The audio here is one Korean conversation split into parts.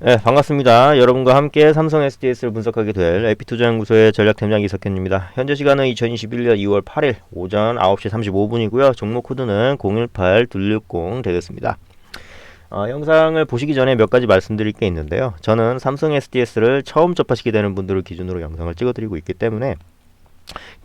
네, 반갑습니다. 여러분과 함께 삼성 SDS를 분석하게 될 에피투자연구소의 전략팀장 이석현입니다. 현재 시간은 2021년 2월 8일 오전 9시 35분이고요. 종목 코드는 018260 되겠습니다. 어, 영상을 보시기 전에 몇 가지 말씀드릴 게 있는데요. 저는 삼성 SDS를 처음 접하시게 되는 분들을 기준으로 영상을 찍어드리고 있기 때문에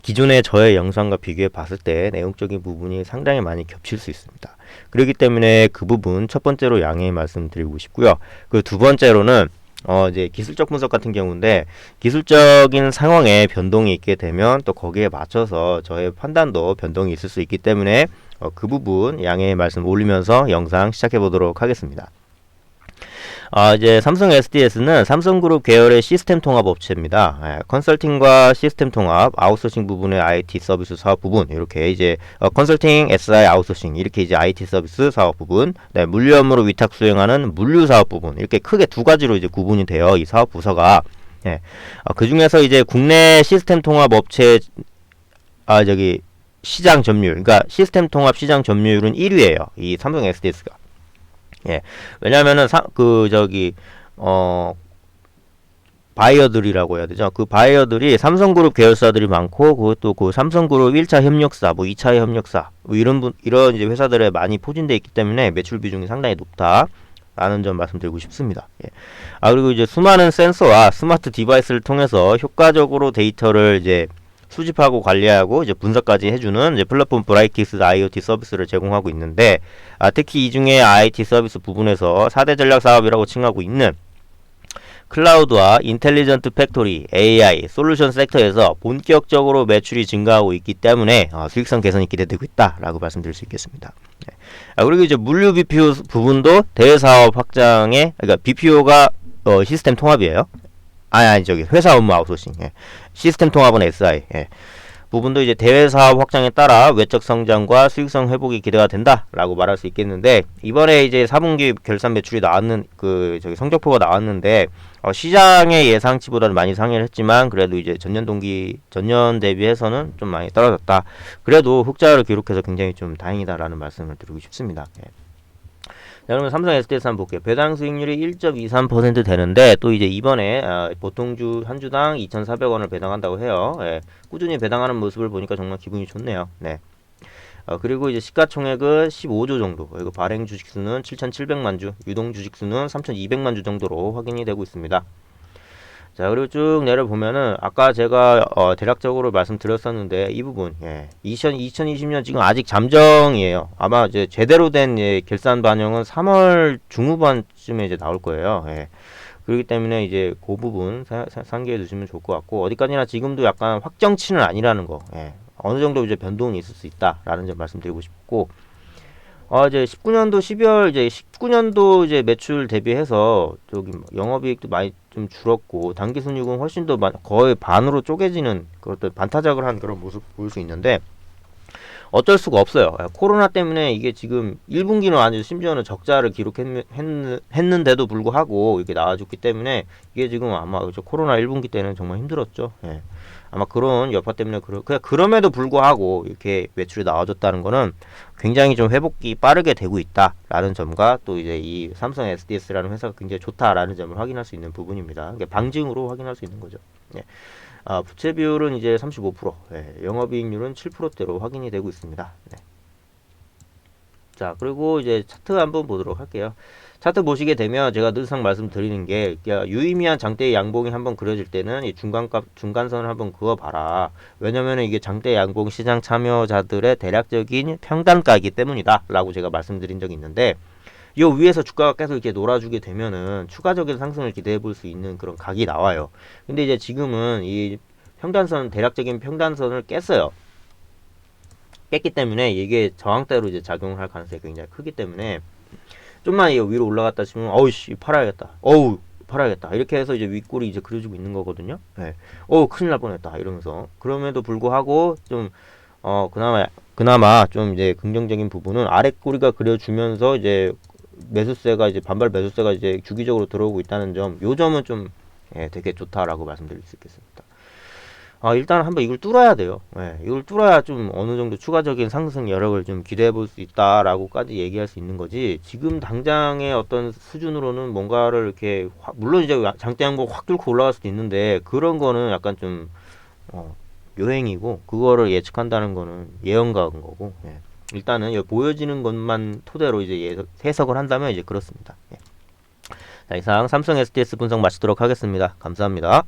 기존의 저의 영상과 비교해 봤을 때 내용적인 부분이 상당히 많이 겹칠 수 있습니다. 그렇기 때문에 그 부분 첫 번째로 양해 말씀드리고 싶고요. 그 두 번째로는 어 이제 기술적 분석 같은 경우인데 기술적인 상황에 변동이 있게 되면 또 거기에 맞춰서 저의 판단도 변동이 있을 수 있기 때문에 어, 그 부분 양해 말씀 올리면서 영상 시작해 보도록 하겠습니다. 아, 이제 삼성 SDS는 삼성그룹 계열의 시스템 통합 업체입니다. 예, 컨설팅과 시스템 통합, 아웃소싱 부분의 IT 서비스 사업 부분 이렇게 이제 어, 컨설팅, SI 아웃소싱 이렇게 이제 IT 서비스 사업 부분, 네, 물류업무로 위탁 수행하는 물류 사업 부분 이렇게 크게 두 가지로 이제 구분이 되어 이 사업 부서가 예, 어, 그 중에서 이제 국내 시스템 통합 업체 아 저기 시장 점유율, 그러니까 시스템 통합 시장 점유율은 1위예요. 이 삼성 SDS가. 예. 왜냐면은 사, 그 저기 어 바이어들이라고 해야 되죠. 그 바이어들이 삼성그룹 계열사들이 많고 그것도 그 삼성그룹 1차 협력사, 뭐 2차 협력사, 뭐 이런 분 이런 이제 회사들에 많이 포진돼 있기 때문에 매출 비중이 상당히 높다. 라는 점 말씀드리고 싶습니다. 예. 아 그리고 이제 수많은 센서와 스마트 디바이스를 통해서 효과적으로 데이터를 이제 수집하고 관리하고 이제 분석까지 해주는 이제 플랫폼 브라이티스 IoT 서비스를 제공하고 있는데 아, 특히 이 중에 IoT 서비스 부분에서 4대 전략 사업이라고 칭하고 있는 클라우드와 인텔리전트 팩토리, AI, 솔루션 섹터에서 본격적으로 매출이 증가하고 있기 때문에 어, 수익성 개선이 기대되고 있다라고 말씀드릴 수 있겠습니다. 네. 아, 그리고 이제 물류 BPO 부분도 대사업 확장에 그러니까 BPO가 어, 시스템 통합이에요. 아니, 아니, 저기, 회사 업무 아웃소싱. 예. 시스템 통합은 SI. 예. 부분도 이제 대외 사업 확장에 따라 외적 성장과 수익성 회복이 기대가 된다라고 말할 수 있겠는데 이번에 이제 4분기 결산 매출이 나왔는 그 저기 성적표가 나왔는데 어, 시장의 예상치보다는 많이 상회를 했지만 그래도 이제 전년 동기 전년 대비해서는 좀 많이 떨어졌다. 그래도 흑자를 기록해서 굉장히 좀 다행이다라는 말씀을 드리고 싶습니다. 예. 자, 그러면 삼성 SDS 한번 볼게요. 배당 수익률이 1.23% 되는데 또 이제 이번에 어, 보통 주 한 주당 2,400원을 배당한다고 해요. 예, 꾸준히 배당하는 모습을 보니까 정말 기분이 좋네요. 네. 어, 그리고 이제 시가총액은 15조 정도. 그리고 발행 주식수는 7,700만 주, 유동 주식수는 3,200만 주 정도로 확인이 되고 있습니다. 자 그리고 쭉 내려보면은 아까 제가 어, 대략적으로 말씀드렸었는데 이 부분 예, 2000, 2020년 지금 아직 잠정이에요 아마 이제 제대로 된 예, 결산 반영은 3월 중후반쯤에 이제 나올 거예요 예. 그렇기 때문에 이제 그 부분 사, 사, 상기해 두시면 좋을 것 같고 어디까지나 지금도 약간 확정치는 아니라는 거 예. 어느 정도 이제 변동이 있을 수 있다라는 점 말씀드리고 싶고 어, 이제 19년도 12월 이제 19년도 이제 매출 대비해서 저기 뭐 영업이익도 많이 좀 줄었고 단기 순이익은 훨씬 더 거의 반으로 쪼개지는 그것도 반타작을 한 그런 모습 보일 수 있는데 어쩔 수가 없어요. 코로나 때문에 이게 지금 1분기는 아주 심지어는 적자를 기록했는데도 불구하고 이렇게 나와줬기 때문에 이게 지금 아마 코로나 1분기 때는 정말 힘들었죠. 예. 아마 그런 여파 때문에 그러, 그냥 그럼에도 불구하고 이렇게 매출이 나와줬다는 거는 굉장히 좀 회복이 빠르게 되고 있다라는 점과 또 이제 이 삼성 SDS라는 회사가 굉장히 좋다라는 점을 확인할 수 있는 부분입니다. 그러니까 방증으로 확인할 수 있는 거죠. 예. 아, 부채 비율은 이제 35%, 예, 영업이익률은 7%대로 확인이 되고 있 습니다. 네. 자, 그리고 이제 차트 한번 보도록 할게요. 차트 보시게 되면 제가 늘상 말씀드리는 게 유의미한 장대 양봉이 한번 그려질 때는 이 중간값 중간선을 한번 그어 봐라. 왜냐면 이게 장대 양봉 시장 참여자들의 대략적인 평단가이기 때문이다라고 제가 말씀드린 적이 있는데 이 위에서 주가가 계속 이렇게 놀아주게 되면은 추가적인 상승을 기대해 볼 수 있는 그런 각이 나와요. 근데 이제 지금은 이 평단선 대략적인 평단선을 깼어요. 깼기 때문에 이게 저항대로 이제 작용할 가능성이 굉장히 크기 때문에 좀만 위로 올라갔다 싶으면 어우씨 팔아야겠다. 어우 팔아야겠다. 이렇게 해서 이제 윗골이 이제 그려지고 있는 거거든요. 네. 어우 큰일 날 뻔했다. 이러면서 그럼에도 불구하고 좀 어 그나마 그나마 좀 이제 긍정적인 부분은 아랫꼬리가 그려주면서 이제 매수세가 이제 반발 매수세가 이제 주기적으로 들어오고 있다는 점, 요 점은 좀 예, 되게 좋다라고 말씀드릴 수 있겠습니다. 아, 일단 한번 이걸 뚫어야 돼요. 예, 이걸 뚫어야 좀 어느 정도 추가적인 상승 여력을 좀 기대해 볼 수 있다라고까지 얘기할 수 있는 거지. 지금 당장의 어떤 수준으로는 뭔가를 이렇게 확- 물론 이제 장대 양복 확 뚫고 올라갈 수도 있는데 그런 거는 약간 좀 어, 요행이고 그거를 예측한다는 거는 예언가인 거고. 예. 일단은 여기 보여지는 것만 토대로 이제 예- 해석을 한다면 이제 그렇습니다. 예. 자, 이상 삼성 SDS 분석 마치도록 하겠습니다. 감사합니다.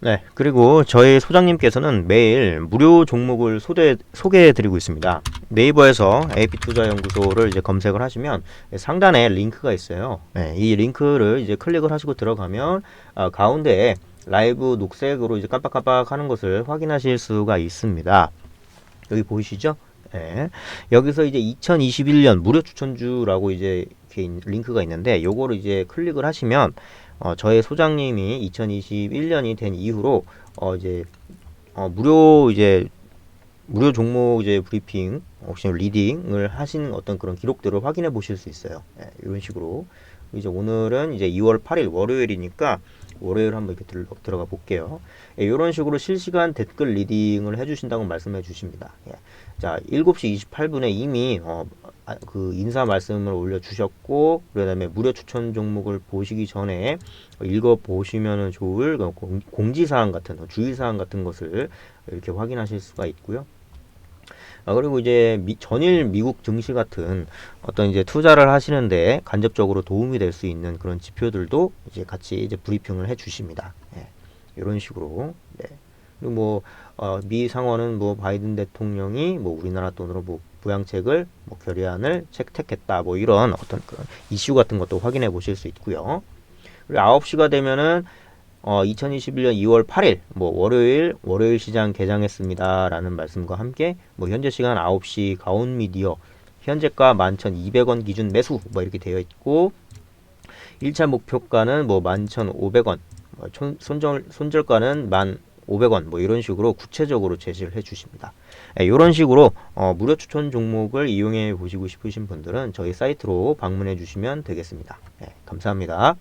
네, 그리고 저희 소장님께서는 매일 무료 종목을 소개, 소개해드리고 있습니다. 네이버에서 AP투자연구소를 이제 검색을 하시면 상단에 링크가 있어요. 네, 이 링크를 이제 클릭을 하시고 들어가면 아, 가운데에 라이브 녹색으로 이제 깜빡깜빡 하는 것을 확인하실 수가 있습니다. 여기 보이시죠? 네. 여기서 이제 2021년 무료 추천주라고 이제 링크가 있는데 요거를 이제 클릭을 하시면 어, 저의 소장님이 2021년이 된 이후로 어, 이제 어, 무료 이제 무료 종목 이제 브리핑 혹시 리딩을 하신 어떤 그런 기록들을 확인해 보실 수 있어요. 예, 이런 식으로 이제 오늘은 이제 2월 8일 월요일이니까 월요일 한번 이렇게 들, 들어가 볼게요. 예, 이런 식으로 실시간 댓글 리딩을 해주신다고 말씀해 주십니다. 예. 자, 7시 28분에 이미 어, 아, 그 인사 말씀을 올려주셨고 그다음에 무료 추천 종목을 보시기 전에 읽어 보시면 좋을 그 공- 공지사항 같은 거, 주의사항 같은 것을 이렇게 확인하실 수가 있고요. 아, 그리고 이제 미, 전일 미국 증시 같은 어떤 이제 투자를 하시는데 간접적으로 도움이 될 수 있는 그런 지표들도 이제 같이 이제 브리핑을 해 주십니다. 예, 이런 식으로. 네. 그리고 뭐, 어, 미 상원은 뭐 바이든 대통령이 뭐 우리나라 돈으로 뭐 부양책을 뭐 결의안을 채택했다 뭐 이런 어떤 그런 이슈 같은 것도 확인해 보실 수 있고요. 그리고 9시가 되면은 어, 2021년 2월 8일 뭐 월요일 월요일 시장 개장했습니다라는 말씀과 함께 뭐 현재 시간 9시 가온 미디어 현재가 11,200원 기준 매수 뭐 이렇게 되어 있고 1차 목표가는 뭐 11,500원 뭐 촌- 손절 손절가는 1,500원 뭐 이런 식으로 구체적으로 제시를 해 주십니다. 이런 식으로 어, 무료 추천 종목을 이용해 보시고 싶으신 분들은 저희 사이트로 방문해 주시면 되겠습니다. 예, 감사합니다.